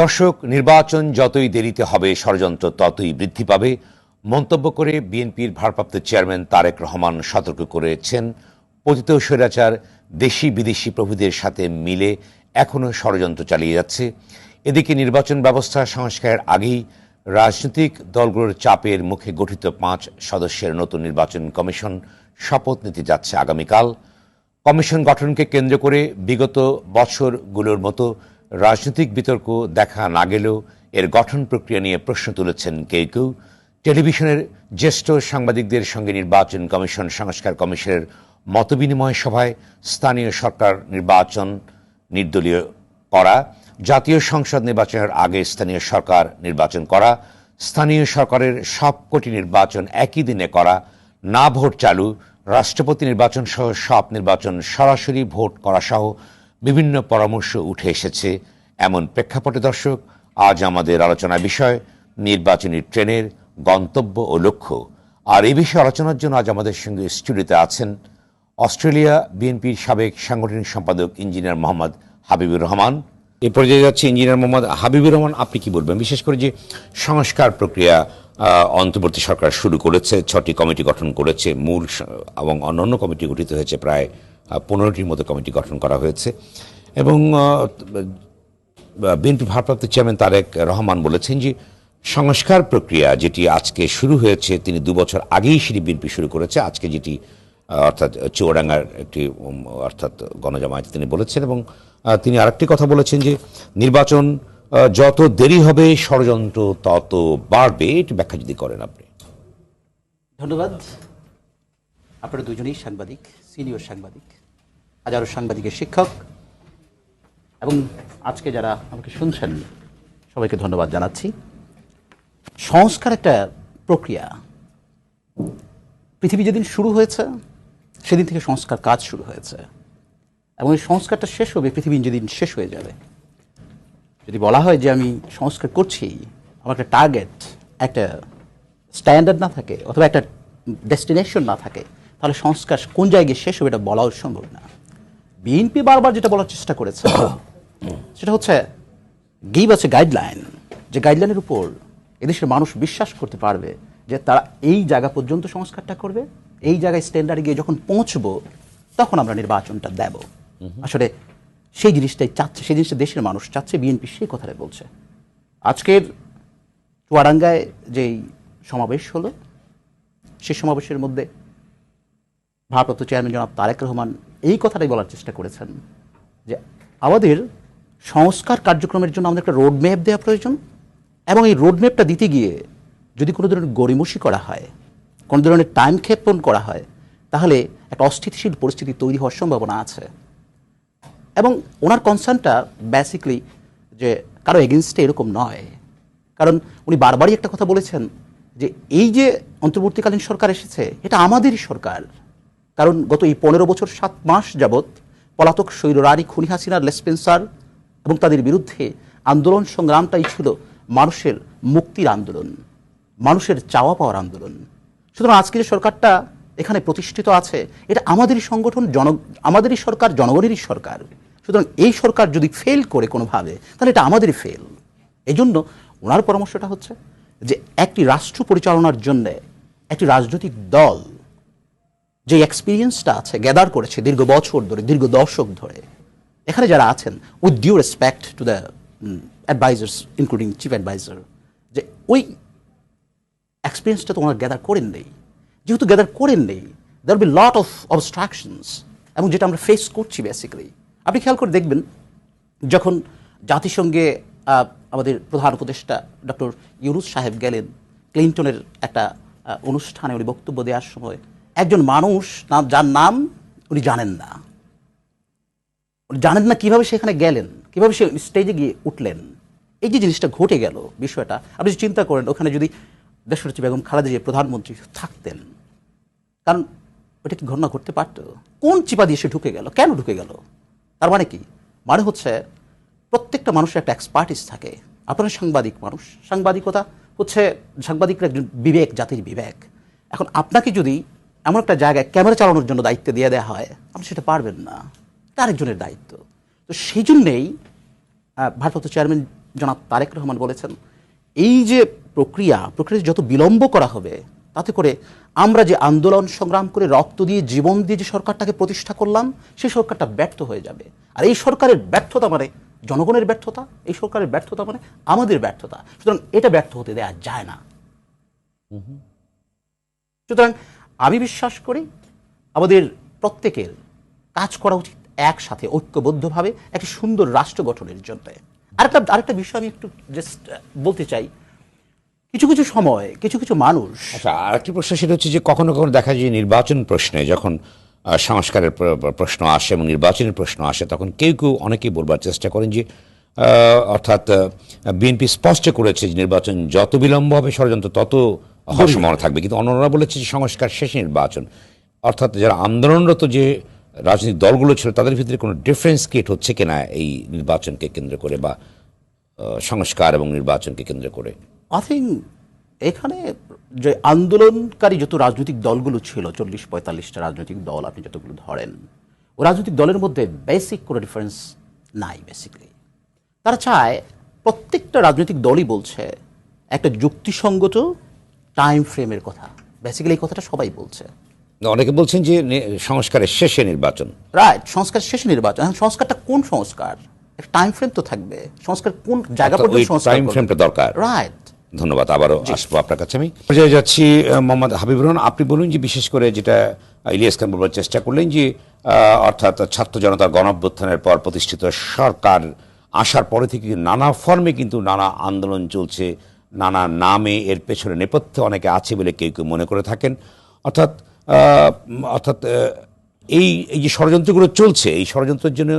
দর্শক, নির্বাচন যতই দেরিতে হবে, ষড়যন্ত্র ততই বৃদ্ধি পাবে। মন্তব্য করে বিএনপির ভারপ্রাপ্ত চেয়ারম্যান তারেক রহমান সতর্ক করেছেন। পতিত স্বৈরাচার দেশি বিদেশি প্রভুদের সাথে মিলে এখনও ষড়যন্ত্র চালিয়ে যাচ্ছে। এদিকে নির্বাচন ব্যবস্থা সংস্কারের আগেই রাজনৈতিক দলগুলোর চাপের মুখে গঠিত পাঁচ সদস্যের নতুন নির্বাচন কমিশন শপথ নিতে যাচ্ছে আগামীকাল। কমিশন গঠনকে কেন্দ্র করে বিগত বছরগুলোর মতো রাজনৈতিক বিতর্ক দেখা না গেলেও এর গঠন প্রক্রিয়া নিয়ে প্রশ্ন তুলেছেন কেউ কেউ। টেলিভিশনের জ্যেষ্ঠ সাংবাদিকদের সঙ্গে নির্বাচন কমিশন, সংস্কার কমিশনের মতবিনিময় সভায় স্থানীয় সরকার নির্বাচন নির্দলীয় করা, জাতীয় সংসদ নির্বাচনের আগে স্থানীয় সরকার নির্বাচন করা, স্থানীয় সরকারের সবকটি নির্বাচন একই দিনে করা, না ভোট চালু, রাষ্ট্রপতি নির্বাচন সহ সব নির্বাচন সরাসরি ভোট করা সহ বিভিন্ন পরামর্শ উঠে এসেছে। এমন প্রেক্ষাপটে, দর্শক, আজ আমাদের আলোচনার বিষয় নির্বাচনী ট্রেনের গন্তব্য ও লক্ষ্য। আর এই বিষয়ে আলোচনার জন্য আজ আমাদের সঙ্গে স্টুডিওতে আছেন অস্ট্রেলিয়া বিএনপির সাবেক সাংগঠনিক সম্পাদক ইঞ্জিনিয়ার মোহাম্মদ হাবিবুর রহমান। এই পর্যায়ে যাচ্ছে ইঞ্জিনিয়ার মোহাম্মদ হাবিবুর রহমান। আপনি কি বলবেন? বিশেষ করে যে সংস্কার প্রক্রিয়া অন্তর্বর্তী সরকার শুরু করেছে, ছটি কমিটি গঠন করেছে, মূল এবং অন্যান্য কমিটি গঠিত হয়েছে, প্রায় পনেরোটির মতো কমিটি গঠন করা হয়েছে। এবং বিএনপি ভারপ্রাপ্ত চেয়ারম্যান তারেক রহমান বলেছেন যে, সংস্কার প্রক্রিয়া যেটি আজকে শুরু হয়েছে, তিনি দু বছর আগেই সেটি বিএনপি শুরু করেছে। আজকে যেটি অর্থাৎ চুয়াডাঙ্গার একটি অর্থাৎ গণজামায়াত তিনি বলেছেন এবং তিনি আরেকটি কথা বলেছেন যে, নির্বাচন যত দেরি হবে, ষড়যন্ত্র তত বাড়বে, এটি ব্যাখ্যা যদি করেন আপনি। ধন্যবাদ। আপনারা দুজনেই সাংবাদিক, সিনিয়র সাংবাদিক, হাজারো সাংবাদিকের শিক্ষক, এবং আজকে যারা আমাকে শুনছেন, সবাইকে ধন্যবাদ জানাচ্ছি। সংস্কার একটা প্রক্রিয়া। পৃথিবী যেদিন শুরু হয়েছে, সেদিন থেকে সংস্কার কাজ শুরু হয়েছে। এবং এই সংস্কারটা শেষ হবে, পৃথিবী যেদিন শেষ হয়ে যাবে। যদি বলা হয় যে আমি সংস্কার করছি, আমার একটা টার্গেট একটা স্ট্যান্ডার্ড না থাকে, অথবা একটা ডেস্টিনেশন না থাকে, তাহলে সংস্কার কোন জায়গায় শেষ হবে এটা বলাও সম্ভব না। বিএনপি বারবার যেটা বলার চেষ্টা করেছে, সেটা হচ্ছে গিভ আছে গাইডলাইন যে গাইডলাইনের উপর এদেশের মানুষ বিশ্বাস করতে পারবে যে তারা এই জায়গা পর্যন্ত সংস্কারটা করবে, এই জায়গায় স্ট্যান্ডার্ডে গিয়ে যখন পৌঁছবো, তখন আমরা নির্বাচনটা দেব। আসলে সেই জিনিসটাই চাচ্ছে, সেই জিনিসটা দেশের মানুষ চাচ্ছে, বিএনপি সেই কথাটাই বলছে। আজকের চুয়াডাঙ্গায় যেই সমাবেশ হলো, সেই সমাবেশের মধ্যে ভারপ্রাপ্ত চেয়ারম্যান জনাব তারেক রহমান এই কথাটাই বলার চেষ্টা করেছেন যে আমাদের সংস্কার কার্যক্রমের জন্য আমাদের একটা রোড ম্যাপ দেওয়া প্রয়োজন এবং এই রোড ম্যাপটা দিতে গিয়ে যদি কোনো ধরনের গরিমসি করা হয়, কোনো ধরনের টাইম ক্ষেপণ করা হয়, তাহলে একটা অস্থিতিশীল পরিস্থিতি তৈরি হওয়ার সম্ভাবনা আছে। এবং ওনার কনসার্নটা বেসিকলি যে কারও এগেনস্টে এরকম নয়। কারণ উনি বারবারই একটা কথা বলেছেন যে এই যে অন্তর্বর্তীকালীন সরকার এসেছে, এটা আমাদেরই সরকার। কারণ গত এই পনেরো বছর সাত মাস যাবৎ পলাতক শৈলরানি খুনি হাসিনার লেসপেন্সার এবং তাদের বিরুদ্ধে আন্দোলন সংগ্রামটাই ছিল মানুষের মুক্তির আন্দোলন, মানুষের চাওয়া পাওয়ার আন্দোলন। সুতরাং আজকের সরকারটা এখানে প্রতিষ্ঠিত আছে, এটা আমাদেরই সংগঠন, জন আমাদেরই সরকার, জনগণেরই সরকার। সুতরাং এই সরকার যদি ফেল করে কোনোভাবে, তাহলে এটা আমাদেরই ফেল এই জন্য ওনার পরামর্শটা হচ্ছে যে একটি রাষ্ট্র পরিচালনার জন্য একটি রাজনৈতিক দল যে এক্সপিরিয়েন্সটা আছে গ্যাদার করেছে দীর্ঘ বছর ধরে, দীর্ঘ দশক ধরে, এখানে যারা আছেন with due respect to the advisers including chief adviser যে ওই এক্সপিরিয়েন্সটা তো ওনারা গ্যাদার করেন নেই। যেহেতু গ্যাদার করেন নেই there be lot of obstructions এবং যেটা আমরা ফেস করছি বেসিক্যালি আপনি খেয়াল করে দেখবেন, যখন জাতিসংঘে আমাদের প্রধান উপদেষ্টা ডক্টর ইউনুস সাহেব গেলেন, ক্লিন্টনের একটা অনুষ্ঠানে উনি বক্তব্য দেওয়ার সময়, একজন মানুষ নাম, যার নাম উনি জানেন না। উনি জানেন না কীভাবে সেখানে গেলেন, কীভাবে সে স্টেজে গিয়ে উঠলেন। এই যে জিনিসটা ঘটে গেল, বিষয়টা, আপনি চিন্তা করেন, ওখানে যদি দেশরচি বেগম খালেদা জিয়া প্রধানমন্ত্রী থাকতেন, কারণ ওটা কি ঘটনা ঘটতে পারতো? কোন চিপা দিয়ে সে ঢুকে গেল? কেন ঢুকে গেল? তার মানে কি? মানে হচ্ছে প্রত্যেকটা মানুষের একটা এক্সপার্টিস থাকে। আপনারা সাংবাদিক মানুষ। সাংবাদিকতা হচ্ছে সাংবাদিকরা একজন বিবেক, জাতির বিবেক। এখন আপনাকে যদি এমন একটা জায়গায় ক্যামেরা চালানোর জন্য দায়িত্ব দিয়ে দেওয়া হয়, আপনি সেটা পারবেন না। আরেকজনের দায়িত্ব। তো সেই জন্যেই ভারপ্রাপ্ত চেয়ারম্যান জনাব তারেক রহমান বলেছেন, এই যে প্রক্রিয়া প্রক্রিয়া যত বিলম্ব করা হবে তাতে করে আমরা যে আন্দোলন সংগ্রাম করে রক্ত দিয়ে জীবন দিয়ে যে সরকারটাকে প্রতিষ্ঠা করলাম সেই সরকারটা ব্যর্থ হয়ে যাবে। আর এই সরকারের ব্যর্থতা মানে জনগণের ব্যর্থতা, এই সরকারের ব্যর্থতা মানে আমাদের ব্যর্থতা। সুতরাং এটা ব্যর্থ হতে দেওয়া যায় না। সুতরাং আমি বিশ্বাস করি আমাদের প্রত্যেকের কাজ করা উচিত একসাথে, ঐক্যবদ্ধভাবে একটি সুন্দর রাষ্ট্র গঠনের জন্য। আরেকটা আরেকটা বিষয় আমি একটু জাস্ট বলতে চাই। কিছু কিছু সময় কিছু কিছু মানুষ। আচ্ছা আরেকটি প্রশ্ন সেটা হচ্ছে যে কখনো কখনো দেখা যায় নির্বাচন প্রশ্নে যখন সংস্কারের প্র- প্র- প্রশ্ন আসে এবং নির্বাচনের প্রশ্ন আসে তখন কেউ কেউ অনেকেই বলবার চেষ্টা করেন যে অর্থাৎ বিএনপি স্পষ্ট করেছে যে নির্বাচন যত বিলম্ব হবে ষড়যন্ত্র তত সম্ভাবনা থাকবে। কিন্তু অন্যরা বলেছে যে সংস্কার শেষে নির্বাচন। অর্থাৎ যারা আন্দোলনরত যে রাজনৈতিক দলগুলো ছিল তাদের ভিতরে কোনো ডিফারেন্স ক্রিয়েট হচ্ছে কিনা এই নির্বাচনকে কেন্দ্র করে বা সংস্কার এবং নির্বাচনকে কেন্দ্র করে? আই থিঙ্ক এখানে যে আন্দোলনকারী যত রাজনৈতিক দলগুলো ছিল চল্লিশ পঁয়তাল্লিশটা রাজনৈতিক দল আপনি যতগুলো ধরেন ও রাজনৈতিক দলের মধ্যে বেসিক কোনো ডিফারেন্স নাই বেসিক্যালি তারা চায় প্রত্যেকটা রাজনৈতিক দলই বলছে একটা যুক্তিসঙ্গত টাইম ফ্রেমের কথা। বেসিক্যালি এই কথাটা সবাই বলছে। অনেকে বলছেন যে সংস্কারের শেষে নির্বাচন। রাইট সংস্কার শেষে নির্বাচন। এখন সংস্কারটা কোন সংস্কার? একটা টাইম ফ্রেম তো থাকবে। সংস্কার কোন জায়গা পর্যন্ত সংস্কার টাইম ফ্রেমটা দরকার। রাইট ধন্যবাদ আবারও আসব আপনার কাছে আমি। পর্যায়ে যাচ্ছি মোহাম্মদ হাবিবুর রহমান আপনি বলুন যে বিশেষ করে যেটা ইলিয়াস খান বলবার চেষ্টা করলেন যে অর্থাৎ ছাত্র জনতার গণঅভ্যুত্থানের পর প্রতিষ্ঠিত সরকার আসার পরে থেকে নানা ফর্মে কিন্তু নানা আন্দোলন চলছে নানা নামে এর পেছনে নেপথ্যে অনেকে আছে বলে কেউ কেউ মনে করে থাকেন। অর্থাৎ অর্থাৎ এই এই যে ষড়যন্ত্রগুলো চলছে এই ষড়যন্ত্রের জন্য